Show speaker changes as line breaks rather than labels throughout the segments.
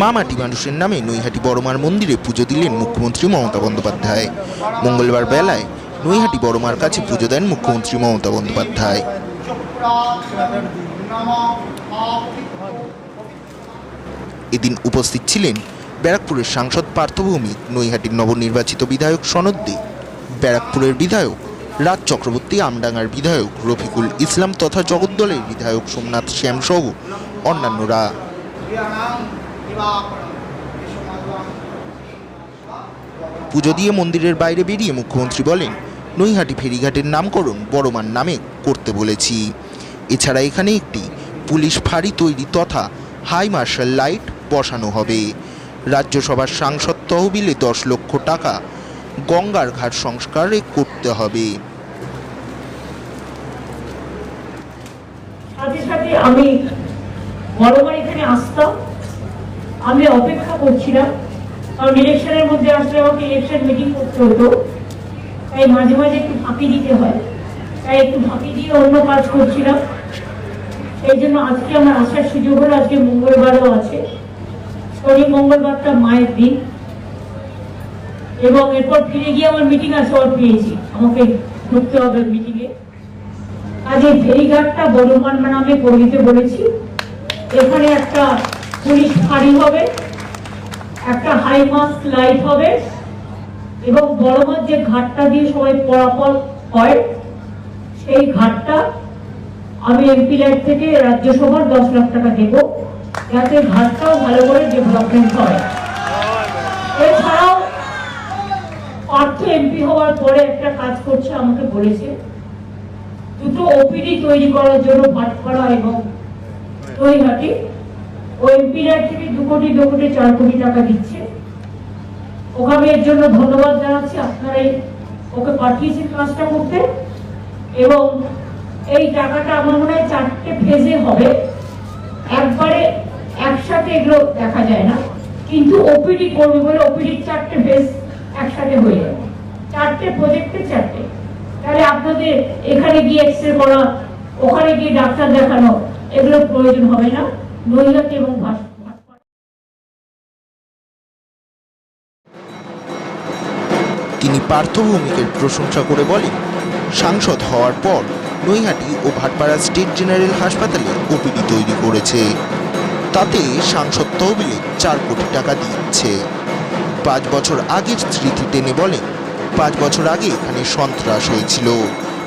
মা মাটি মানুষের নামে নৈহাটি বড়মার মন্দিরে পুজো দিলেন মুখ্যমন্ত্রী মমতা বন্দ্যোপাধ্যায়। মঙ্গলবার বেলায় নৈহাটি বড়মার কাছে পুজো দেন মুখ্যমন্ত্রী মমতা বন্দ্যোপাধ্যায়। এদিন উপস্থিত ছিলেন ব্যারাকপুরের সাংসদ পার্থভৌমিক নৈহাটির নবনির্বাচিত বিধায়ক সনদ দে। ব্যারাকপুরের বিধায়ক রাজ চক্রবর্তী, আমডাঙ্গার বিধায়ক রফিকুল ইসলাম তথা জগদ্দলের বিধায়ক সোমনাথ শ্যাম সহ অন্যান্যরা। পুজো দিয়ে মন্দিরের বাইরে বেরিয়ে মুখ্যমন্ত্রী বলেন, নৈহাটি ফেরিঘাটের নামকরণ বড়মার নামে করতে বলেছি। এছাড়া এখানে একটি পুলিশ ফাঁড়ি তৈরি তথা হাই মার্শাল লাইট বসানো হবে। রাজ্যসভার সাংসদ তহবিলে দশ লক্ষ টাকা গঙ্গার ঘাট সংস্কারে করতে হবে।
সাথে সাথে আমি এখানে আসতাম। আমি অপেক্ষা করছিলাম। কারণ ইলেকশনের মধ্যে আসলে আমাকে ইলেকশন মিটিং করতে হতো। তাই মাঝে মাঝে একটু ফাঁকি দিতে হয়। তাই একটু ফাঁকি দিয়ে অন্য কাজ করছিলাম। সেই জন্য আজকে আমার আসার সুযোগ হলো, আজকে মঙ্গলবারও আছে। শনি মঙ্গলবারটা মায়ের দিন। এবং এরপর ফিরে গিয়ে আমার মিটিং আছে ওর পেয়েছি। আমাকে ঢুকতে হবে মিটিংয়ে কাজে ফেরিঘাটটা বড়মান নামে করে দিতে বলেছি। এখানে একটা পুলিশ ফাঁড়ি হবে, একটা হাই মাস্ক লাইট হবে এবং বড়মার যে ঘাটটা দিয়ে সবাই পরাপর হয়, সেই ঘাটটা আমি এমপি লাইট থেকে রাজ্যসভার দশ লাখ টাকা দেব। যাতে ঘাটটাও ভালো করে ডেভেলপমেন্ট হয়। এছাড়াও পার্থ এমপি হওয়ার পরে একটা কাজ করছে, আমাকে বলেছে, দুটো ওপিডি তৈরি করার জন্য ভাটপাড়া এবং নৈহাটি ও থেকে দু কোটি দু কোটি, চার কোটি টাকা দিচ্ছে। এর জন্য ধন্যবাদ জানাচ্ছি। ওকে কাজটা করতে। এবং এই টাকাটা আমার মনে হয় চারটে ফেজে হবে। একবারে একসাথে এগুলো দেখা যায় না। কিন্তু ওপিডি করবে বলে ওপিডির চারটে ফেজ একসাথে হয়ে যাবে। চারটে প্রজেক্টে চারটে। তাহলে আপনাদের এখানে গিয়ে এক্স করা, ওখানে গিয়ে ডাক্তার দেখানো এগুলো প্রয়োজন হবে না। নৈহাটি এবং
তিনি পার্থভৌমিকের প্রশংসা করে বলেন, সাংসদ হওয়ার পর নৈহাটি ও ভাটপাড়া স্টেট জেনারেল হাসপাতালে ওপিডি তৈরি করেছে। তাতে সাংসদ তহবিলে চার কোটি টাকা দিচ্ছে। পাঁচ বছর আগের স্মৃতি টেনে বলেন, পাঁচ বছর আগে এখানে সন্ত্রাস হয়েছিল।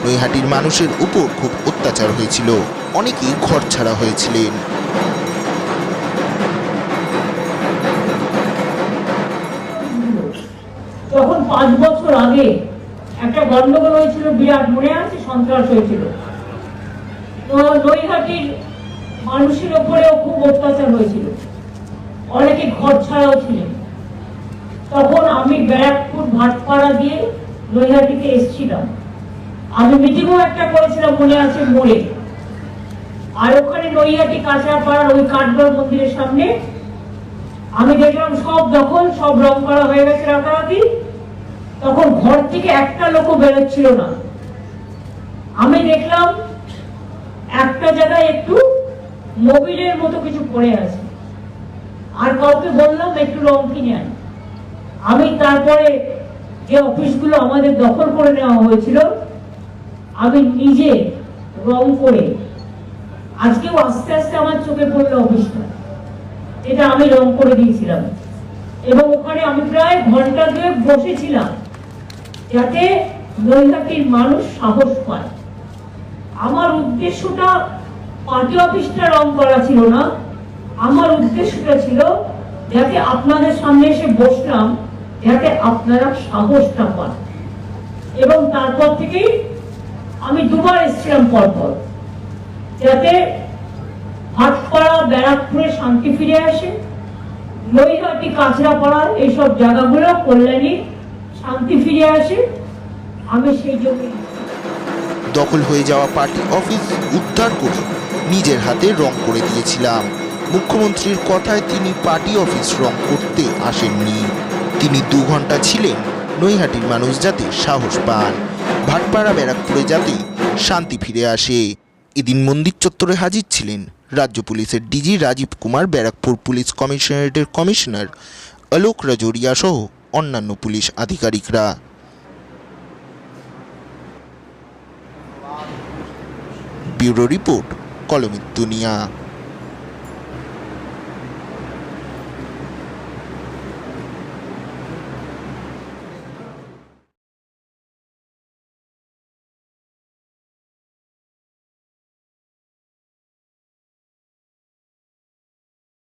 নৈহাটির মানুষের উপর খুব অত্যাচার হয়েছিল। অনেকেই ঘর ছাড়া হয়েছিলেন।
পাঁচ বছর আগে একটা গন্ডগোল হয়েছিল, বিরাট মনে আছে, সন্ত্রাস হয়েছিল। তো নৈহাটির মানুষের ওপরেও খুব অত্যাচার হয়েছিল। অনেকে ঘর ছাড়াও ছিলেন। তখন আমি ব্যারাকপুর ভাটপাড়া দিয়ে নৈহাটিতে এসেছিলাম। আমি মিটিংও একটা করেছিলাম, মনে আছে, মোড়ে। আর ওখানে নৈহাটি কাঁচরাপাড়ার ওই কাঠগড় মন্দিরের সামনে আমি দেখলাম সব দখল, সব রং করা হয়ে গেছে রাতারাতি। তখন ঘর থেকে একটা লোকও বেরোচ্ছিল না। আমি দেখলাম একটা জায়গায় একটু মোবিলের মতো কিছু পড়ে আছে। আর কাউকে বললাম, একটু রং কিনে আন। আমি তারপরে যে অফিসগুলো আমাদের দখল করে নেওয়া হয়েছিল, আমি নিজে রং করে আজকেও আস্তে আস্তে আমার চোখে পড়ল অফিসটা। এটা আমি রং করে দিয়েছিলাম। এবং ওখানে আমি প্রায় ঘণ্টা দুয়েক বসেছিলাম। যাতে নৈহাটির মানুষ সাহস পায়। আমার উদ্দেশ্যটা পার্টি অফিসটা রং করা ছিল না। আমার উদ্দেশ্যটা ছিল যাতে আপনাদের সামনে এসে বসলাম, যাতে আপনারা সাহসটা পান। এবং তারপর থেকেই আমি দুবার এসেছিলাম পরপর, যাতে হাটপাড়া ব্যারাকপুরে শান্তি ফিরে আসে, নৈহাটি, কাঁচরাপাড়া, এইসব জায়গাগুলো, কল্যাণী শান্তি ফিরে আসে, আমি সেই
দখল হয়ে যাওয়া পার্টি অফিস উদ্ধার করে নিজের হাতে রং করে দিয়েছিলাম। মুখ্যমন্ত্রীর কথায় তিনি পার্টি অফিস রং করতে আসেননি। তিনি দু ঘণ্টা ছিলেন নৈহাটির মানুষ যাতে সাহস পান। ভাটপাড়া, ব্যারাকপুরে যাতে শান্তি ফিরে আসে। এদিন মন্দির চত্বরে হাজির ছিলেন রাজ্য পুলিশের ডিজি রাজীব কুমার, ব্যারাকপুর পুলিশ কমিশনারেটের কমিশনার অলোক রাজরিয়া সহ অন্যান্য পুলিশ আধিকারিকরা। ব্যুরো রিপোর্ট কলমিত দুনিয়া।